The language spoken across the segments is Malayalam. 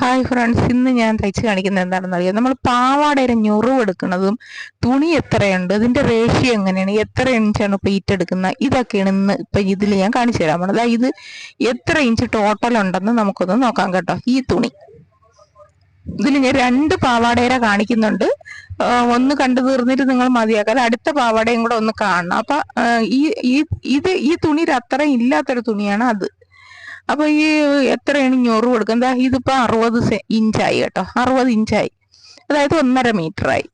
ഹായ് ഫ്രണ്ട്സ് ഇന്ന് ഞാൻ തയ്ച്ച് കാണിക്കുന്നത് എന്താണെന്ന് അറിയാം? നമ്മൾ പാവാടയുടെ ഞൊറിവ് എടുക്കുന്നതും തുണി എത്രയുണ്ട് ഇതിന്റെ റേഷ്യോ എങ്ങനെയാണ് എത്ര ഇഞ്ചാണ് പ്ലീറ്റ് എടുക്കുന്നത് ഇതൊക്കെയാണ് ഇന്ന് ഇപ്പൊ ഇതിൽ ഞാൻ കാണിച്ചു തരാൻ പോണത്. ഇത് എത്ര ഇഞ്ച് ടോട്ടൽ ഉണ്ടെന്ന് നമുക്കൊന്ന് നോക്കാം കേട്ടോ. ഈ തുണി. ഇതിൽ ഞാൻ രണ്ട് പാവാടേര കാണിക്കുന്നുണ്ട്. ഒന്ന് കണ്ടു തീർന്നിട്ട് നിങ്ങൾ മതിയാക്കാതെ അടുത്ത പാവാടയും കൂടെ ഒന്ന് കാണണം. അപ്പൊ ഈ- ഇത് ഈ തുണിയിൽ അത്രയും ഇല്ലാത്തൊരു തുണിയാണ് അത്. അപ്പൊ ഈ എത്രയാണ് ഞൊറു കൊടുക്കുന്നത്? എന്താ ഇതിപ്പോ അറുപത് ഇഞ്ചായി കേട്ടോ. അറുപത് ഇഞ്ചായി. അതായത് ഒന്നര മീറ്റർ ആയി.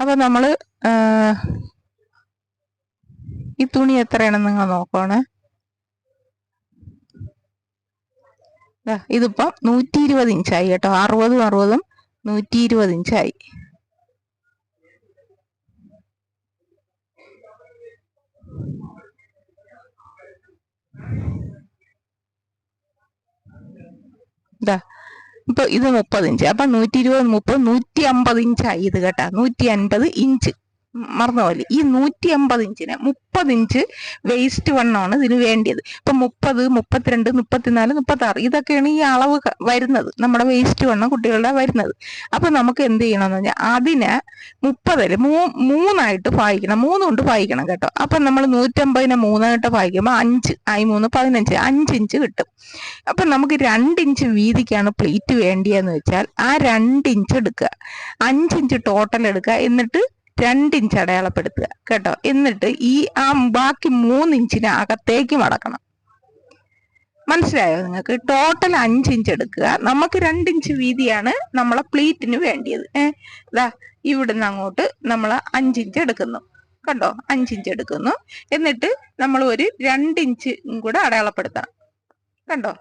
അപ്പൊ നമ്മൾ ഈ തുണി എത്രയാണെന്ന് നിങ്ങൾ നോക്കണേ ഇതിപ്പം നൂറ്റി ഇരുപത് ഇഞ്ചായി കേട്ടോ. അറുപതും അറുപതും നൂറ്റി ഇരുപത് ഇഞ്ചായി. ഇതാ ഇപ്പൊ ഇത് മുപ്പത് ഇഞ്ച്. അപ്പൊ നൂറ്റി ഇരുപത് മുപ്പത് നൂറ്റി അമ്പത് ഇഞ്ചായി ഇത് കേട്ടാ. നൂറ്റി അൻപത് ഇഞ്ച്. മറന്നുപോലെ ഈ നൂറ്റി അമ്പത് ഇഞ്ചിന് മുപ്പത് ഇഞ്ച് വേസ്റ്റ് വണ്ണമാണ് ഇതിന് വേണ്ടിയത്. ഇപ്പൊ മുപ്പത് മുപ്പത്തിരണ്ട് മുപ്പത്തിനാല് മുപ്പത്തി ആറ് ഇതൊക്കെയാണ് ഈ അളവ് വരുന്നത്. നമ്മുടെ വേസ്റ്റ് വണ്ണം കുട്ടികളുടെ വരുന്നത്. അപ്പൊ നമുക്ക് എന്ത് ചെയ്യണമെന്ന് പറഞ്ഞാൽ അതിന് മുപ്പതിൽ മൂ മൂന്നായിട്ട് ഭാഗിക്കണം. മൂന്ന് കൊണ്ട് ഭാഗിക്കണം കേട്ടോ. അപ്പൊ നമ്മൾ നൂറ്റമ്പതിനെ മൂന്നായിട്ട് ഭാഗിക്കുമ്പോൾ അഞ്ച് ആയി മൂന്ന് പതിനഞ്ച് അഞ്ച് ഇഞ്ച് കിട്ടും. അപ്പൊ നമുക്ക് രണ്ട് ഇഞ്ച് വീതിക്കാണ് പ്ലേറ്റ് വേണ്ടിയെന്ന് വെച്ചാൽ ആ രണ്ട് ഇഞ്ച് എടുക്കുക. അഞ്ച് ഇഞ്ച് ടോട്ടൽ എടുക്കുക. എന്നിട്ട് രണ്ട് ഇഞ്ച് അടയാളപ്പെടുത്തുക കേട്ടോ? എന്നിട്ട് ഈ ആ ബാക്കി മൂന്നിഞ്ചിന് അകത്തേക്ക് മടക്കണം. മനസ്സിലായോ നിങ്ങൾക്ക്? ടോട്ടൽ അഞ്ച് ഇഞ്ച് എടുക്കുക. നമുക്ക് രണ്ട് ഇഞ്ച് വീതിയാണ് നമ്മളെ പ്ലീറ്റിന് വേണ്ടിയത്. ഏഹ് ഇവിടുന്ന് അങ്ങോട്ട് നമ്മൾ അഞ്ച് ഇഞ്ച് എടുക്കുന്നു. കണ്ടോ? അഞ്ച് ഇഞ്ച് എടുക്കുന്നു. എന്നിട്ട് നമ്മൾ ഒരു രണ്ട് ഇഞ്ച് കൂടെ അടയാളപ്പെടുത്തണം. കണ്ടോ?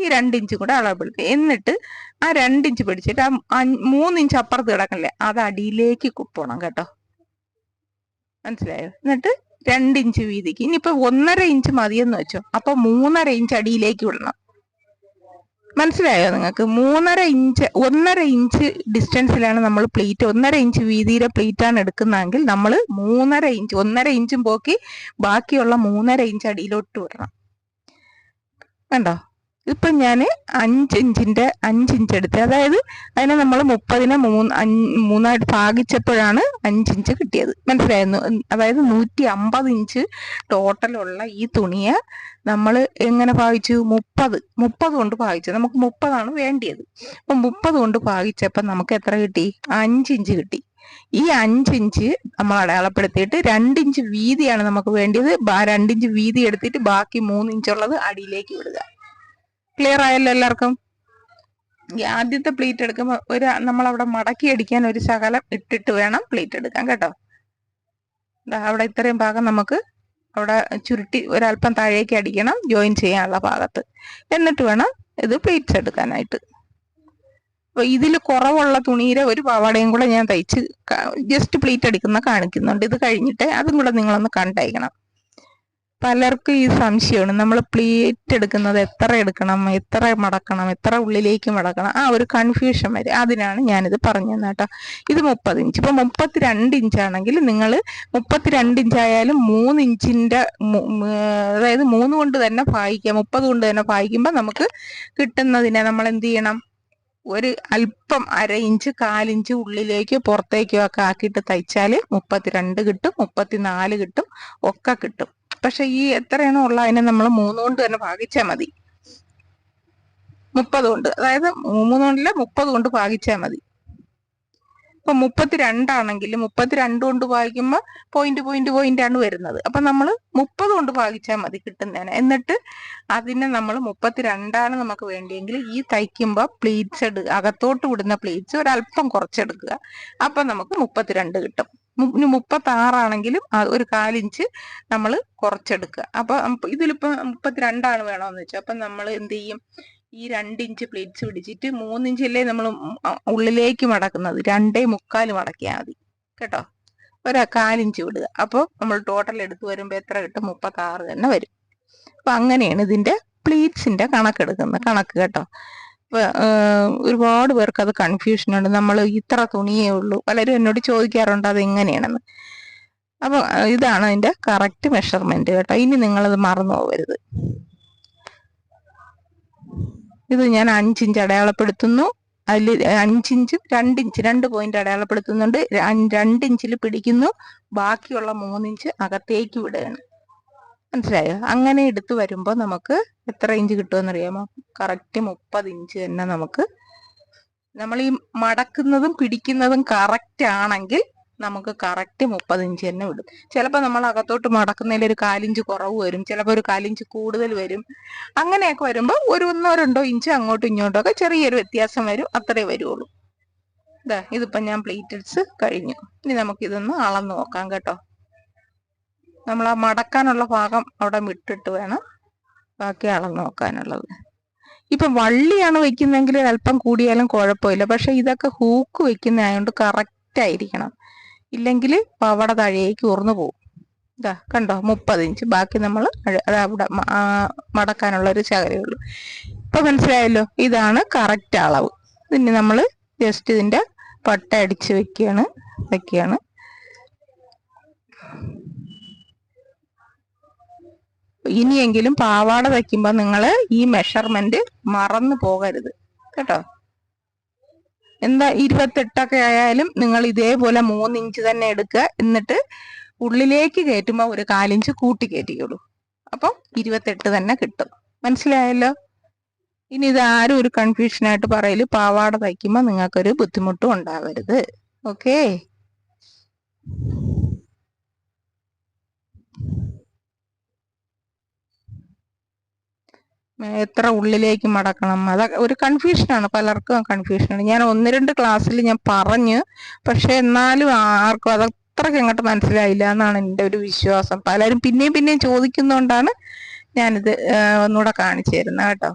ഈ രണ്ടിഞ്ചും കൂടെ അളവെടുക്കുക എന്നിട്ട് ആ രണ്ടിഞ്ച് പിടിച്ചിട്ട് ആ മൂന്നിഞ്ച് അപ്പുറത്ത് കിടക്കണില്ലേ അത് അടിയിലേക്ക് കുപ്പണം കേട്ടോ. മനസ്സിലായോ? എന്നിട്ട് രണ്ടിഞ്ച് വീതിക്ക്. ഇനിയിപ്പോ ഒന്നര ഇഞ്ച് മതിയെന്ന് വെച്ചോ. അപ്പൊ മൂന്നര ഇഞ്ച് അടിയിലേക്ക് വിടണം. മനസ്സിലായോ നിങ്ങൾക്ക്? മൂന്നര ഇഞ്ച് ഒന്നര ഇഞ്ച് ഡിസ്റ്റൻസിലാണ് നമ്മൾ പ്ലേറ്റ്. ഒന്നര ഇഞ്ച് വീതിയിലെ പ്ലേറ്റ് ആണ് എടുക്കുന്നതെങ്കിൽ നമ്മൾ മൂന്നര ഇഞ്ച് ഒന്നര ഇഞ്ചും പോക്കി ബാക്കിയുള്ള മൂന്നര ഇഞ്ച് അടിയിലോട്ട് വിടണം. കണ്ടോ? ഇപ്പൊ ഞാൻ അഞ്ച് ഇഞ്ചിന്റെ അഞ്ച് ഇഞ്ച് എടുത്ത്. അതായത് അതിനെ നമ്മൾ മുപ്പതിനെ മൂന്ന് മൂന്നായിട്ട് ഭാഗിച്ചപ്പോഴാണ് അഞ്ച് ഇഞ്ച് കിട്ടിയത്. മനസ്സിലായിരുന്നു അതായത് നൂറ്റി അമ്പത് ഇഞ്ച് ടോട്ടലുള്ള ഈ തുണിയെ നമ്മൾ എങ്ങനെ ഭാഗിച്ചു? മുപ്പത് മുപ്പത് കൊണ്ട് ഭാഗിച്ചു. നമുക്ക് മുപ്പതാണ് വേണ്ടിയത്. അപ്പൊ മുപ്പത് കൊണ്ട് ഭാഗിച്ചപ്പോൾ നമുക്ക് എത്ര കിട്ടി? അഞ്ച് ഇഞ്ച് കിട്ടി. ഈ ഇഞ്ച് നമ്മൾ അടയാളപ്പെടുത്തിയിട്ട് രണ്ടിഞ്ച് വീതിയാണ് നമുക്ക് വേണ്ടിയത്. രണ്ടിഞ്ച് വീതി എടുത്തിട്ട് ബാക്കി മൂന്ന് ഇഞ്ചുള്ളത് അടിയിലേക്ക് വിടുക. ക്ലിയർ ആയല്ലോ എല്ലാവർക്കും? ആദ്യത്തെ പ്ലേറ്റ് എടുക്കുമ്പോൾ ഒരു നമ്മൾ അവിടെ മടക്കി അടിക്കാൻ ഒരു ശകലം ഇട്ടിട്ട് വേണം പ്ലേറ്റ് എടുക്കാൻ കേട്ടോ. അവിടെ ഇത്രയും ഭാഗം നമുക്ക് അവിടെ ചുരുട്ടി ഒരല്പം താഴേക്ക് അടിക്കണം ജോയിൻ ചെയ്യാനുള്ള ഭാഗത്ത്. എന്നിട്ട് വേണം ഇത് പ്ലേറ്റ്സ് എടുക്കാനായിട്ട്. അപ്പൊ ഇതിൽ കുറവുള്ള തുണിയിലെ ഒരു പാവാടയും കൂടെ ഞാൻ തയ്ച്ച് ജസ്റ്റ് പ്ലേറ്റ് അടിക്കുന്ന കാണിക്കുന്നുണ്ട്. ഇത് കഴിഞ്ഞിട്ട് അതും കൂടെ നിങ്ങളൊന്ന് കണ്ടയക്കണം. പലർക്കും ഈ സംശയമാണ്. നമ്മൾ പ്ലേറ്റ് എടുക്കുന്നത് എത്ര എടുക്കണം എത്ര മടക്കണം എത്ര ഉള്ളിലേക്ക് മടക്കണം ആ ഒരു കൺഫ്യൂഷൻ വരെ. അതിനാണ് ഞാനിത് പറഞ്ഞു തന്നെ കേട്ടോ. ഇത് മുപ്പത് ഇഞ്ച്. ഇപ്പൊ മുപ്പത്തിരണ്ട് ഇഞ്ചാണെങ്കിൽ നിങ്ങൾ മുപ്പത്തിരണ്ട് ഇഞ്ചായാലും മൂന്ന് ഇഞ്ചിന്റെ അതായത് മൂന്ന് കൊണ്ട് തന്നെ ഭാഗിക്കാം മുപ്പത് കൊണ്ട് തന്നെ ഭാഗിക്കുമ്പോൾ നമുക്ക് കിട്ടുന്നതിനെ നമ്മൾ എന്ത് ചെയ്യണം? ഒരു അല്പം അര ഇഞ്ച് കാലിഞ്ച് ഉള്ളിലേക്ക് പുറത്തേക്കോ ഒക്കെ ആക്കിയിട്ട് തയ്ച്ചാൽ മുപ്പത്തിരണ്ട് കിട്ടും മുപ്പത്തിനാല് കിട്ടും ഒക്കെ കിട്ടും. പക്ഷെ ഈ എത്രയാണോ ഉള്ള അതിനെ നമ്മൾ മൂന്ന് കൊണ്ട് തന്നെ ഭാഗിച്ചാൽ മതി. മുപ്പത് കൊണ്ട്. അതായത് മൂന്നുകൊണ്ടില്ല മുപ്പത് കൊണ്ട് ഭാഗിച്ചാൽ മതി. ഇപ്പൊ മുപ്പത്തിരണ്ടാണെങ്കിൽ മുപ്പത്തിരണ്ട് കൊണ്ട് ഭാഗിക്കുമ്പോൾ പോയിന്റ് പോയിന്റ് പോയിന്റ് ആണ് വരുന്നത്. അപ്പൊ നമ്മൾ മുപ്പത് കൊണ്ട് ഭാഗിച്ചാൽ മതി കിട്ടുന്നതിന്. എന്നിട്ട് അതിനെ നമ്മൾ മുപ്പത്തിരണ്ടാണ് നമുക്ക് വേണ്ടിയെങ്കിൽ ഈ തയ്ക്കുമ്പോൾ പ്ലീറ്റ്സ് എടുക്കുക അകത്തോട്ട് വിടുന്ന പ്ലീറ്റ്സ് ഒരല്പം കുറച്ചെടുക്കുക. അപ്പൊ നമുക്ക് മുപ്പത്തിരണ്ട് കിട്ടും. മുപ്പത്തി ആറാണെങ്കിലും ഒരു കാലിഞ്ച് നമ്മൾ കുറച്ചെടുക്കുക അപ്പൊ ഇതിലിപ്പോ മുപ്പത്തിരണ്ടാണ് വേണമെന്ന് വെച്ചാൽ അപ്പൊ നമ്മൾ എന്ത് ചെയ്യും? ഈ രണ്ടിഞ്ച് പ്ലേറ്റ്സ് പിടിച്ചിട്ട് മൂന്നിഞ്ചല്ലേ നമ്മൾ ഉള്ളിലേക്ക് മടക്കുന്നത്. രണ്ടേ മുക്കാൽ മടക്കിയാൽ മതി. കേട്ടോ? ഒരു കാലിഞ്ച് വിടുക. അപ്പോൾ നമ്മൾ ടോട്ടൽ എടുത്ത് വരുമ്പോൾ എത്ര കിട്ടും? മുപ്പത്തി ആറ് തന്നെ വരും. അപ്പൊ അങ്ങനെയാണ് ഇതിന്റെ പ്ലീറ്റ്സിന്റെ കണക്കെടുക്കുന്നത്. കണക്ക് കേട്ടോ? ഒരുപാട് പേർക്ക് അത് കൺഫ്യൂഷൻ ഉണ്ട്. നമ്മൾ ഇത്ര തുണിയേ ഉള്ളൂ. പലരും എന്നോട് ചോദിക്കാറുണ്ട് അത് എങ്ങനെയാണെന്ന് അപ്പൊ ഇതാണ് അതിന്റെ കറക്റ്റ് മെഷർമെന്റ് കേട്ടോ. ഇനി നിങ്ങളത് മറന്നു പോകരുത്. ഇത് ഞാൻ അഞ്ചിഞ്ച് അടയാളപ്പെടുത്തുന്നു. അതിൽ അഞ്ചിഞ്ച് രണ്ടിഞ്ച് രണ്ട് പോയിന്റ് അടയാളപ്പെടുത്തുന്നുണ്ട്. രണ്ടിഞ്ചിൽ പിടിക്കുന്നു. ബാക്കിയുള്ള മൂന്നിഞ്ച് അകത്തേക്ക് വിടുകയാണ്. മനസ്സിലായോ? അങ്ങനെ എടുത്തു വരുമ്പോൾ നമുക്ക് എത്ര ഇഞ്ച് കിട്ടുമെന്ന് അറിയാമോ കറക്റ്റ് മുപ്പത് ഇഞ്ച് തന്നെ നമുക്ക്. നമ്മൾ ഈ മടക്കുന്നതും പിടിക്കുന്നതും കറക്റ്റ് ആണെങ്കിൽ നമുക്ക് കറക്റ്റ് മുപ്പത് ഇഞ്ച് തന്നെ വിടും. ചിലപ്പോൾ നമ്മൾ അകത്തോട്ട് മടക്കുന്നതിൽ ഒരു കാലിഞ്ച് കുറവ് വരും. ചിലപ്പോൾ ഒരു കാലിഞ്ച് കൂടുതൽ വരും. അങ്ങനെയൊക്കെ വരുമ്പോൾ ഒരു ഒന്നോ രണ്ടോ ഇഞ്ച് അങ്ങോട്ടും ഇങ്ങോട്ടും ഒക്കെ ചെറിയൊരു വ്യത്യാസം വരും. അത്രേ വരുള്ളൂ. ഇതാ ഇതിപ്പം ഞാൻ പ്ലേറ്റഡ്സ് കഴിഞ്ഞു. ഇനി നമുക്കിതൊന്ന് അളന്ന് നോക്കാം കേട്ടോ. നമ്മൾ ആ മടക്കാനുള്ള ഭാഗം അവിടെ വിട്ടിട്ട് വേണം ബാക്കി അളന്ന് നോക്കാനുള്ളത്. ഇപ്പം വള്ളിയാണ് വെക്കുന്നതെങ്കിൽ അല്പം കൂടിയാലും കുഴപ്പമില്ല. പക്ഷെ ഇതൊക്കെ ഹൂക്ക് വെക്കുന്ന ആയതുകൊണ്ട് കറക്റ്റ് ആയിരിക്കണം. ഇല്ലെങ്കിൽ പവട താഴേക്ക് ഉറന്നു പോകും ഇതാ കണ്ടോ മുപ്പത് ഇഞ്ച് ബാക്കി നമ്മൾ അവിടെ മടക്കാനുള്ള ഒരു ശകലേ ഉള്ളൂ ഇപ്പൊ മനസ്സിലായല്ലോ? ഇതാണ് കറക്റ്റ് അളവ്. പിന്നെ നമ്മൾ ജസ്റ്റ് ഇതിന്റെ പട്ട അടിച്ച് വെക്കുകയാണ്. വെക്കുകയാണ്. ഇനിയെങ്കിലും പാവാട തയ്ക്കുമ്പോൾ നിങ്ങൾ ഈ മെഷർമെന്റ് മറന്നു പോകരുത്. കേട്ടോ? എന്താ ഇരുപത്തെട്ടൊക്കെ ആയാലും നിങ്ങൾ ഇതേപോലെ മൂന്നിഞ്ച് തന്നെ എടുക്കുക. എന്നിട്ട് ഉള്ളിലേക്ക് കയറ്റുമ്പോൾ ഒരു കാലിഞ്ച് കൂട്ടി കയറ്റിക്കോളൂ അപ്പം ഇരുപത്തെട്ട് തന്നെ കിട്ടും. മനസ്സിലായല്ലോ? ഇനി ഇത് ആരും ഒരു കൺഫ്യൂഷനായിട്ട് പറയൽ പാവാട തയ്ക്കുമ്പോൾ നിങ്ങൾക്കൊരു ബുദ്ധിമുട്ടും ഉണ്ടാവരുത്. ഓക്കേ എത്ര ഉള്ളിലേക്ക് മടക്കണം? അതൊക്കെ ഒരു കൺഫ്യൂഷനാണ് പലർക്കും കൺഫ്യൂഷനാണ് ഞാൻ ഒന്ന് രണ്ട് ക്ലാസ്സിൽ ഞാൻ പറഞ്ഞു. പക്ഷെ എന്നാലും ആർക്കും അത് അത്രയ്ക്ക് അങ്ങോട്ട് മനസ്സിലായില്ല എന്നാണ് എന്റെ ഒരു വിശ്വാസം. പലരും പിന്നെയും പിന്നെയും ചോദിക്കുന്നതുകൊണ്ടാണ് ഞാനിത് ഒന്നുകൂടെ കാണിച്ചു തരുന്നത് കേട്ടോ.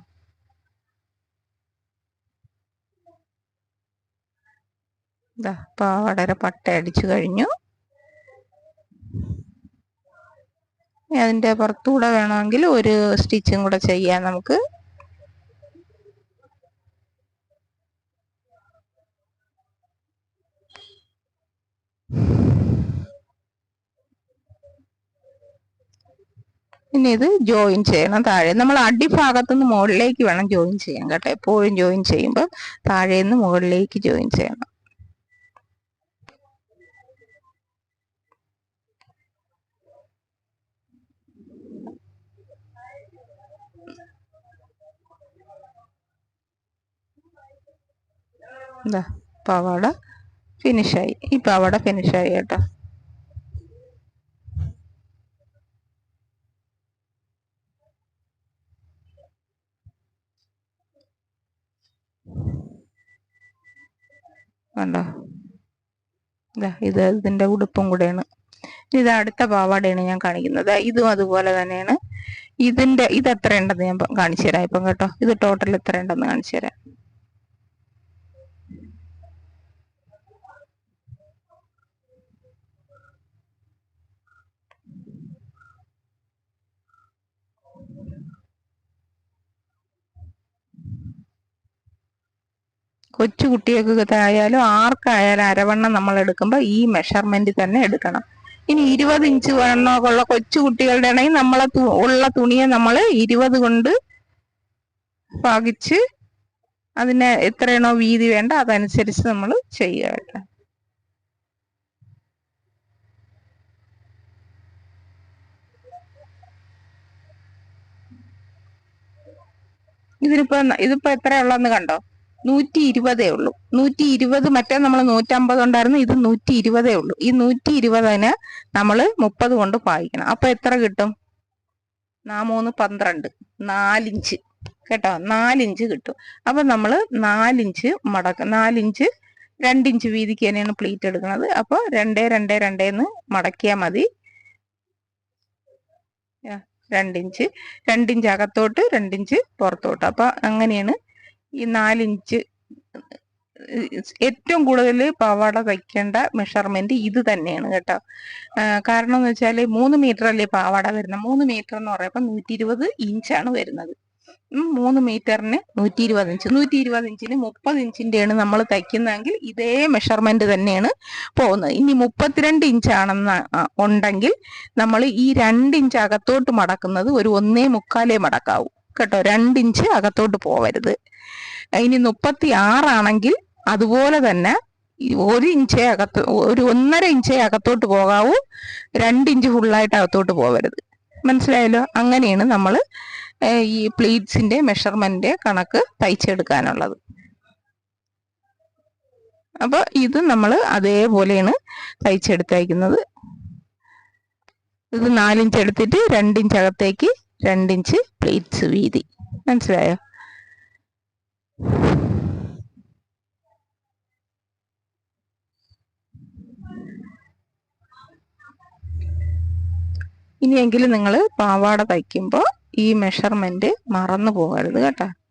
ഇതാ പാവടര പട്ട അടിച്ചു കഴിഞ്ഞു. അതിന്റെ പുറത്തുകൂടെ വേണമെങ്കിൽ ഒരു സ്റ്റിച്ചും കൂടെ ചെയ്യാം നമുക്ക്. ഇനി ഇത് ജോയിൻ ചെയ്യണം. താഴെ നമ്മൾ അടിഭാഗത്തുനിന്ന് മുകളിലേക്ക് വേണം ജോയിൻ ചെയ്യാൻ കേട്ടോ. എപ്പോഴും ജോയിൻ ചെയ്യുമ്പോൾ താഴേന്ന് മുകളിലേക്ക് ജോയിൻ ചെയ്യണം. എന്താ പാവാട ഫിനിഷായി ഈ പാവാട ഫിനിഷായി കേട്ടോ. കണ്ടോ? ഇതാ ഇത് ഇതിന്റെ ഉടുപ്പും കൂടെയാണ്. ഇത് അടുത്ത പാവാടയാണ് ഞാൻ കാണിക്കുന്നത്. ഇതും അതുപോലെ തന്നെയാണ്. ഇതിന്റെ ഇത് എത്ര ഉണ്ടെന്ന് ഞാൻ കാണിച്ചു തരാം ഇപ്പം കേട്ടോ. ഇത് ടോട്ടൽ എത്ര ഉണ്ടെന്ന് കാണിച്ചു തരാം കൊച്ചു കുട്ടികൾക്ക് ആയാലും ആർക്കായാലും അരവണ്ണം നമ്മൾ എടുക്കുമ്പോൾ ഈ മെഷർമെന്റ് തന്നെ എടുക്കണം. ഇനി ഇരുപത് ഇഞ്ച് വണ്ണമൊക്കെ കൊച്ചു കുട്ടികളുടെ ആണെങ്കിൽ നമ്മളെ ഉള്ള തുണിയെ നമ്മൾ ഇരുപത് കൊണ്ട് പാകിച്ച് അതിന് എത്രയാണോ വീതി വേണ്ട അതനുസരിച്ച് നമ്മൾ ചെയ്യുക കേട്ടോ. ഇതിനിപ്പോ ഇതിപ്പോ എത്രയുള്ളതെന്ന് കണ്ടോ? നൂറ്റി ഇരുപതേ ഉള്ളൂ. നൂറ്റി ഇരുപത് മറ്റേ നമ്മൾ നൂറ്റമ്പത് ഉണ്ടായിരുന്നു ഇത് നൂറ്റി ഇരുപതേ ഉള്ളൂ. ഈ നൂറ്റി ഇരുപതിന് നമ്മൾ മുപ്പത് കൊണ്ട് പായിക്കണം. അപ്പൊ എത്ര കിട്ടും? നാ മൂന്ന് പന്ത്രണ്ട്. നാലിഞ്ച്. കേട്ടോ? നാലിഞ്ച് കിട്ടും. അപ്പൊ നമ്മൾ നാലിഞ്ച് മടക്ക നാലിഞ്ച് രണ്ടിഞ്ച് വീതിക്ക് തന്നെയാണ് പ്ലീറ്റ് എടുക്കുന്നത്. അപ്പോൾ രണ്ടേ രണ്ടേ രണ്ടേന്ന് മടക്കിയാൽ മതി. രണ്ടിഞ്ച്. രണ്ടിഞ്ച് അകത്തോട്ട് രണ്ടിഞ്ച് പുറത്തോട്ട്. അപ്പൊ അങ്ങനെയാണ് ഈ നാലിഞ്ച് ഏറ്റവും കൂടുതൽ പാവാട തയ്ക്കേണ്ട മെഷർമെന്റ് ഇത് തന്നെയാണ് കേട്ടോ. കാരണം എന്ന് വെച്ചാൽ മൂന്ന് മീറ്റർ അല്ലേ പാവാട വരുന്നത്? മൂന്ന് മീറ്റർ എന്ന് പറയുമ്പോൾ നൂറ്റി ഇരുപത് ഇഞ്ചാണ് വരുന്നത്. മൂന്ന് മീറ്ററിന് നൂറ്റി ഇരുപത് ഇഞ്ച് നൂറ്റി ഇരുപത് ഇഞ്ചിന് മുപ്പത് ഇഞ്ചിന്റെയാണ് നമ്മൾ തയ്ക്കുന്നതെങ്കിൽ ഇതേ മെഷർമെന്റ് തന്നെയാണ് പോകുന്നത്. ഇനി മുപ്പത്തിരണ്ട് ഇഞ്ചാണെന്ന് ഉണ്ടെങ്കിൽ നമ്മൾ ഈ രണ്ട് ഇഞ്ച് അകത്തോട്ട് മടക്കുന്നത് ഒരു ഒന്നേ മുക്കാലേ മടക്കാവൂ. കേട്ടോ രണ്ട് ഇഞ്ച് അകത്തോട്ട് പോവരുത്. ഇനി മുപ്പത്തി ആറാണെങ്കിൽ അതുപോലെ തന്നെ ഒരു ഇഞ്ചേ അകത്ത് ഒരു ഒന്നര ഇഞ്ചേ അകത്തോട്ട് പോകാവൂ രണ്ട് ഇഞ്ച് ഫുള്ളായിട്ട് അകത്തോട്ട് പോകരുത് മനസ്സിലായല്ലോ? അങ്ങനെയാണ് നമ്മൾ ഈ പ്ലീറ്റ്സിന്റെ മെഷർമെന്റ് കണക്ക് തയ്ച്ചെടുക്കാനുള്ളത്. അപ്പൊ ഇത് നമ്മൾ അതേപോലെയാണ് തയ്ച്ചെടുത്തയക്കുന്നത് ഇത് നാലിഞ്ച് എടുത്തിട്ട് രണ്ടിഞ്ച് അകത്തേക്ക് രണ്ടിഞ്ച് പ്ലേറ്റ്സ് വീതി. മനസ്സിലായോ? ഇനിയെങ്കിലും നിങ്ങൾ പാവാട തയ്ക്കുമ്പോൾ ഈ മെഷർമെന്റ് മറന്നു പോകരുത് കേട്ടോ.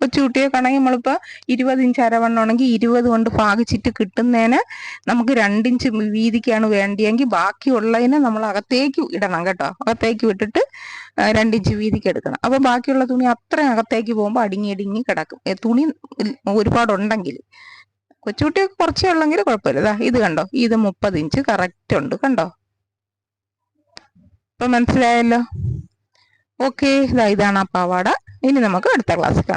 ഇപ്പൊ ചൂട്ടിയൊക്കെയാണെങ്കിൽ നമ്മളിപ്പോ ഇരുപത് ഇഞ്ച് അരവണ്ണം ആണെങ്കിൽ ഇരുപത് കൊണ്ട് ഭാഗിച്ചിട്ട് കിട്ടുന്നതിന് നമുക്ക് രണ്ടിഞ്ച് വീതിക്കാണ് വേണ്ടിയെങ്കിൽ ബാക്കിയുള്ളതിനെ നമ്മൾ അകത്തേക്ക് ഇടണം കേട്ടോ. അകത്തേക്ക് വിട്ടിട്ട് രണ്ടിഞ്ച് വീതിക്ക് എടുക്കണം. അപ്പൊ ബാക്കിയുള്ള തുണി അത്രയും അകത്തേക്ക് പോകുമ്പോൾ അടിങ്ങി അടിങ്ങി കിടക്കും. തുണി ഒരുപാടുണ്ടെങ്കിൽ. കൊച്ചുകുട്ടിയൊക്കെ കുറച്ചേ ഉള്ളെങ്കിൽ കുഴപ്പമില്ല. ഇത് കണ്ടോ? ഇത് മുപ്പത് ഇഞ്ച് കറക്റ്റ് ഉണ്ട് കണ്ടോ? ഇപ്പൊ മനസ്സിലായല്ലോ? ഓക്കെ ഇതാ ഇതാണ് ആ പാവാട. ഇനി നമുക്ക് അടുത്ത ക്ലാസ്സിൽ കാണാം.